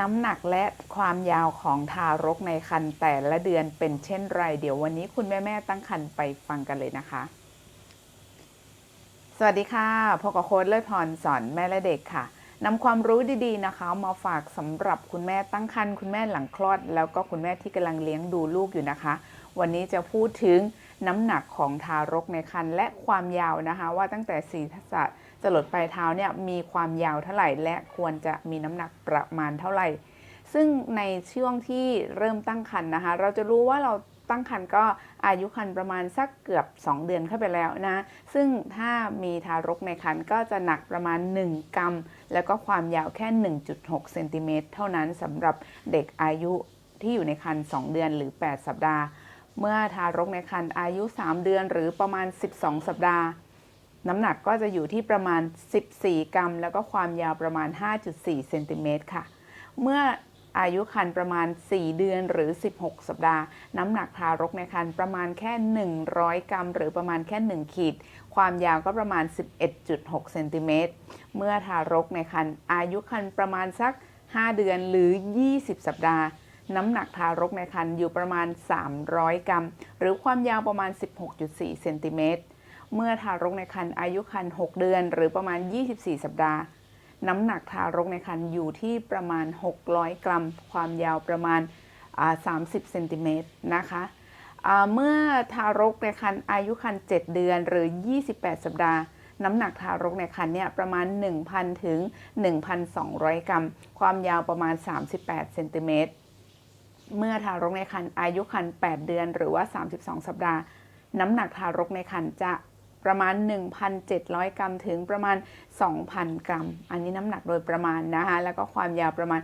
น้ำหนักและความยาวของทารกในครรภ์แต่ละเดือนเป็นเช่นไร เดี๋ยววันนี้คุณแม่ๆตั้งครรภ์ไปฟังกันเลยนะคะ สวัสดีค่ะพบกับโค้ดเลิศพรสอนแม่และเด็กค่ะนำความรู้ดีๆนะคะ มาฝากสำหรับคุณแม่ตั้งครรภ์คุณแม่หลังคลอด แล้วก็คุณแม่ที่กำลังเลี้ยงดูลูกอยู่นะคะ วันนี้จะพูดถึงน้ำหนักของทารกในครรภ์และความยาวนะคะ ว่าตั้งแต่ศีรษะ จะหลดปลายเท้าเนี่ยมีความยาวเท่าไหร่ และควรจะมีน้ำหนักประมาณเท่าไหร่ ซึ่งในช่วงที่เริ่มตั้งครรภ์นะคะ เราจะรู้ว่าเราตั้งครรภ์ก็อายุครรภ์ประมาณสักเกือบ 2 เดือนเข้าไปแล้วนะ ซึ่งถ้ามีทารกในครรภ์ก็จะหนักประมาณ 1 กรัม แล้วก็ความยาวแค่ 1.6 เซนติเมตรเท่านั้นสำหรับเด็กอายุที่อยู่ในครรภ์2เดือนหรือ 8 สัปดาห์ เมื่อทารกในครรภ์อายุ 3 เดือนหรือประมาณ 12 สัปดาห์ น้ำหนักก็จะอยู่ที่ประมาณ 14 กรัม แล้วก็ความยาวประมาณ 5.4 เซนติเมตรค่ะ เมื่ออายุครรภ์ประมาณ 4 เดือนหรือ 16 สัปดาห์ น้ำหนักทารกในครรภ์ประมาณแค่ 100 กรัม หรือประมาณแค่ 1 ขีด ความยาวก็ประมาณ 11.6 เซนติเมตร เมื่อทารกในครรภ์อายุครรภ์ประมาณสัก 5 เดือนหรือ 20 สัปดาห์ น้ำหนักทารกในครรภ์อยู่ประมาณ 300 กรัม หรือความยาวประมาณ 16.4 เซนติเมตร เมื่อทารกในครรภ์อายุครรภ์6เดือน หรือประมาณ 24 สัปดาห์ น้ำหนักทารกในครรภ์อยู่ที่ประมาณ 600 กรัม ความยาวประมาณ 30 เซนติเมตรนะคะเมื่อทารกในครรภ์อายุครรภ์7เดือนหรือ 28 สัปดาห์ น้ำหนักทารกในครรภ์เนี่ยประมาณ 1,000 ถึง 1,200 กรัม ความยาวประมาณ 38 เซนติเมตร เมื่อทารกในครรภ์อายุครรภ์8เดือนหรือว่า 32 สัปดาห์ น้ำหนักทารกในครรภ์จะ ประมาณ 1,700 กรัมถึงประมาณ 2,000 กรัม อันนี้น้ำหนักโดยประมาณนะคะ แล้วก็ความยาวประมาณ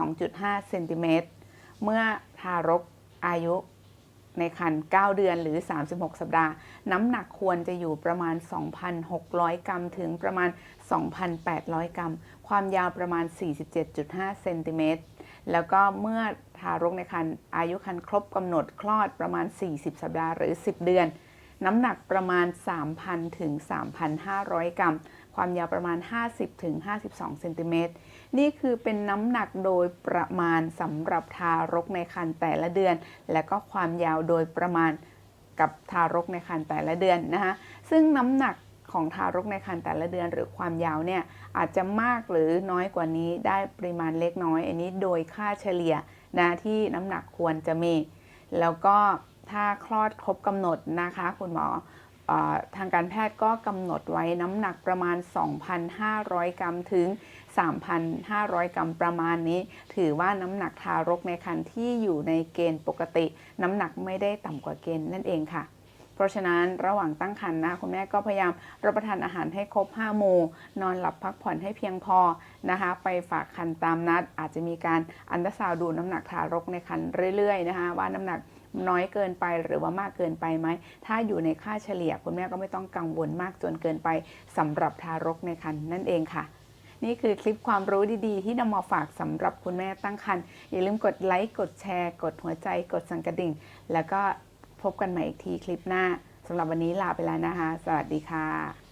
42.5เซนติเมตร เมื่อทารกอายุในครรภ์9เดือนหรือ 36 สัปดาห์ น้ำหนักควรจะอยู่ประมาณ 2,600 กรัม ถึงประมาณ 2,800 กรัม ความยาวประมาณ 47.5 เซนติเมตร แล้วก็เมื่อทารกในครรภ์อายุครรภ์ครบกำหนดคลอดประมาณ 40 สัปดาห์หรือ 10 เดือน น้ำหนักประมาณ 3,000 ถึง 3,500 กรัม ความยาวประมาณ 50 ถึง 52 เซนติเมตร นี่คือเป็นน้ำหนักโดยประมาณสำหรับทารกในครรภ์แต่ละเดือน และก็ความยาวโดยประมาณกับทารกในครรภ์แต่ละเดือนนะคะ ซึ่งน้ำหนักของทารกในครรภ์แต่ละเดือนหรือความยาวเนี่ยอาจจะมากหรือน้อยกว่านี้ได้ปริมาณเล็กน้อย อันนี้โดยค่าเฉลี่ยนะที่น้ำหนักควรจะมี แล้วก็ ถ้าคลอดครบกำหนดนะคะ คุณหมออทางการแพทย์ก็กำหนดไว้น้ำหนักประมาณ 2,500 กรัมถึง 3,500 กรัมประมาณนี้ ถือว่าน้ำหนักทารกในครรภ์ที่อยู่ในเกณฑ์ปกติ น้ำหนักไม่ได้ต่ำกว่าเกณฑ์นั่นเองค่ะ เพราะฉะนั้นระหว่างตั้งครรภ์นะคุณแม่ก็พยายามรับประทานอาหารให้ครบ 5 หมู่ นอนหลับพักผ่อนให้เพียงพอนะคะ ไปฝากครรภ์ตามนัด อาจจะมีการอันตราซาวดูน้ำหนักทารกในครรภ์เรื่อยๆนะคะว่าน้ำหนัก น้อยเกินไปหรือว่ามากเกินไปไหม ถ้าอยู่ในค่าเฉลี่ยคุณแม่ก็ไม่ต้องกังวลมากจนเกินไปสำหรับทารกในครรภ์นั่นเองค่ะนี่คือคลิปความรู้ดีๆ ที่นำมาฝากสำหรับคุณแม่ตั้งครรภ์อย่าลืมกดไลค์ กดแชร์ กดหัวใจ กดสั่นกระดิ่ง แล้วก็พบกันใหม่อีกทีคลิปหน้าสำหรับวันนี้ลาไปแล้วนะคะ สวัสดีค่ะ